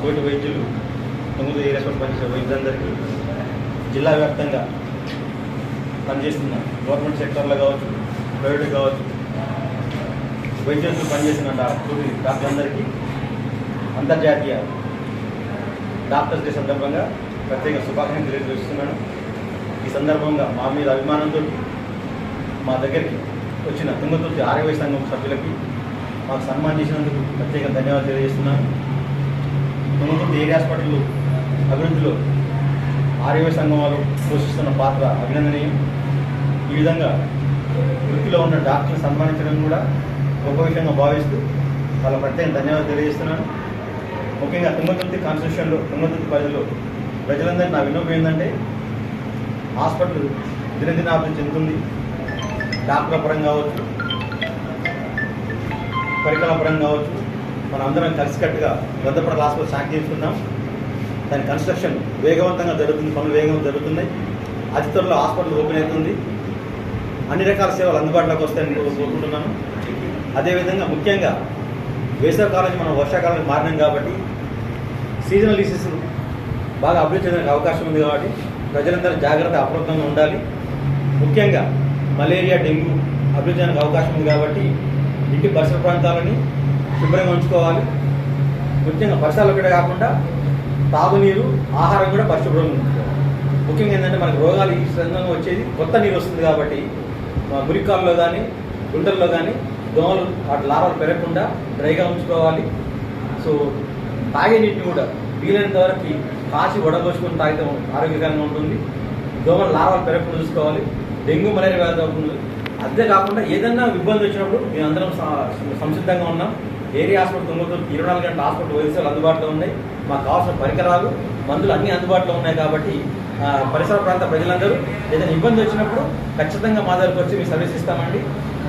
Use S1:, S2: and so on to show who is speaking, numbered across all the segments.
S1: తోటి వైద్యులు తొమ్మిది ఏరియాస్లో పనిచేసే వైద్యులందరికీ జిల్లా వ్యాప్తంగా పనిచేస్తున్న గవర్నమెంట్ సెక్టర్లో కావచ్చు ప్రైవేట్ కావచ్చు వైద్యులు పనిచేసిన తోటి డాక్టర్లందరికీ అంతర్జాతీయ డాక్టర్స్ డే సందర్భంగా ప్రత్యేక శుభాకాంక్షలు తెలియజేస్తున్నాను. ఈ సందర్భంగా మా మీద అభిమానంతో మా దగ్గరికి వచ్చిన తుంగతుర్తి ఆరోగ్య సంఘం సభ్యులకి మాకు సన్మానం చేసినందుకు ప్రత్యేక ధన్యవాదాలు తెలియజేస్తున్నాను. తుంగతుర్తి ఏరియా హాస్పిటల్ అభివృద్ధిలో ఆరోగ్య సంఘం వారు పోషిస్తున్న పాత్ర అభినందనీయం. ఈ విధంగా వృత్తిలో ఉన్న డాక్టర్లు సన్మానించడం కూడా గొప్ప విషయంగా భావిస్తూ వాళ్ళ ప్రత్యేక ధన్యవాదాలు తెలియజేస్తున్నాను. ముఖ్యంగా తుంగతుర్తి కాన్స్టిట్యూషన్లో తుంగతుర్తి పరిధిలో ప్రజలందరికీ నా విన్నపం ఏంటంటే హాస్పిటల్ దినదినాభివృద్ధి చెందుతుంది. డాక్టర్ పరంగా కావచ్చు పరికరాల పరంగా కావచ్చు మనం అందరం కలిసికట్టుగా పెద్దపడ హాస్పిటల్ శాంతి చేసుకుందాం దాని కన్స్ట్రక్షన్ వేగవంతంగా జరుగుతుంది పనులు వేగంగా జరుగుతున్నాయి. అతి త్వరలో హాస్పిటల్ ఓపెన్ అవుతుంది. అన్ని రకాల సేవలు అందుబాటులోకి వస్తాయని నేను కోరుకుంటున్నాను. అదేవిధంగా ముఖ్యంగా వేసవి కాలం మనం వర్షాకాలానికి మారినాం కాబట్టి సీజనల్ డిసీజ్ బాగా అభివృద్ధి చెందడానికి అవకాశం ఉంది కాబట్టి ప్రజలందరూ జాగ్రత్త అప్రమత్తంగా ఉండాలి. ముఖ్యంగా మలేరియా డెంగ్యూ అభివృద్ధి చెందడానికి అవకాశం ఉంది కాబట్టి ఇంటి పరిసర ప్రాంతాలని శుభ్రంగా ఉంచుకోవాలి. ముఖ్యంగా పరిసరాలు ఒకటే కాకుండా తాగునీరు ఆహారం కూడా పరిశుభ్రంగా ఉంచుకోవాలి. ముఖ్యంగా ఏంటంటే మనకు రోగాలు ఈ సందర్భంగా వచ్చేది కొత్త నీరు వస్తుంది కాబట్టి మా మురికాల్లో కానీ గుంటల్లో కానీ దోమలు వాటి లాభాలు పెరగకుండా డ్రైగా ఉంచుకోవాలి. సో తాగే నీటిని కూడా వీలైనంత వరకు కాచి వడబోసుకొని తాగితే ఆరోగ్యకరంగా ఉంటుంది. దోమల లాభాలు పెరగకుండా చూసుకోవాలి. డెంగ్యూ మలేరియా వ్యాధి అవుతుంది అంతేకాకుండా ఏదన్నా ఇబ్బంది వచ్చినప్పుడు మేము అందరం సంసిద్ధంగా ఉన్నాం. ఏరియా హాస్పిటల్ తొమ్మిది ఇరవై నాలుగు గంటల హాస్పిటల్ వైద్యాలు అందుబాటులో ఉన్నాయి. మాకు కావాల్సిన పరికరాలు మందులు అన్నీ అందుబాటులో ఉన్నాయి కాబట్టి పరిసర ప్రాంత ప్రజలందరూ ఏదైనా ఇబ్బంది వచ్చినప్పుడు ఖచ్చితంగా మా దగ్గరకు వచ్చి మీ సర్వీస్ ఇస్తామండి.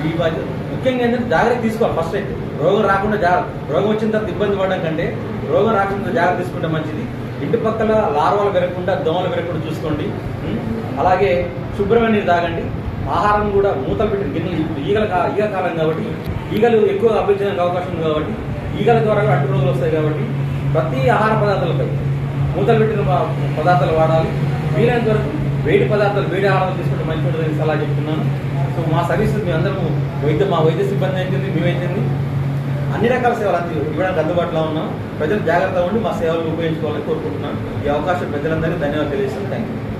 S1: ఈ బాధ్యత ముఖ్యంగా ఏంటంటే జాగ్రత్త తీసుకోవాలి ఫస్ట్ అయితే. రోగం రాకుండా జాగ్రత్త రోగం వచ్చిన తర్వాత ఇబ్బంది పడడం కంటే రోగం రాకుండా జాగ్రత్త తీసుకుంటే మంచిది. ఇంటి పక్కల లార్వాలు పెరగకుండా దోమలు పెరగకుండా చూసుకోండి. అలాగే శుభ్రమైన నీరు తాగండి. ఆహారం కూడా మూతలు పెట్టిన గిన్నెలు ఇప్పుడు ఈగల కా- ఈగ కాలం కాబట్టి ఈగలు ఎక్కువ అభివృద్ధి అవకాశం ఉంది కాబట్టి ఈగల ద్వారా అడ్డు రోజులు వస్తాయి కాబట్టి ప్రతి ఆహార పదార్థాలపై మూతలు పెట్టిన పదార్థాలు వాడాలి. వీలైనంత వరకు వేడి పదార్థాలు వేడి ఆహారం తీసుకుంటే మంచి ఉంటుందని సలహా చెప్తున్నాను. సో మా సర్వీస్ మీ అందరం వైద్య మా వైద్య సిబ్బంది అయితుంది మేమైతుంది అన్ని రకాల సేవలు అంది ఇవ్వడానికి అందుబాటులో ఉన్నాం. ప్రజలు జాగ్రత్తగా ఉండి మా సేవలు ఉపయోగించుకోవాలని కోరుకుంటున్నాను. ఈ అవకాశం ప్రజలందరికీ ధన్యవాదాలు తెలియజేస్తాను. Thank you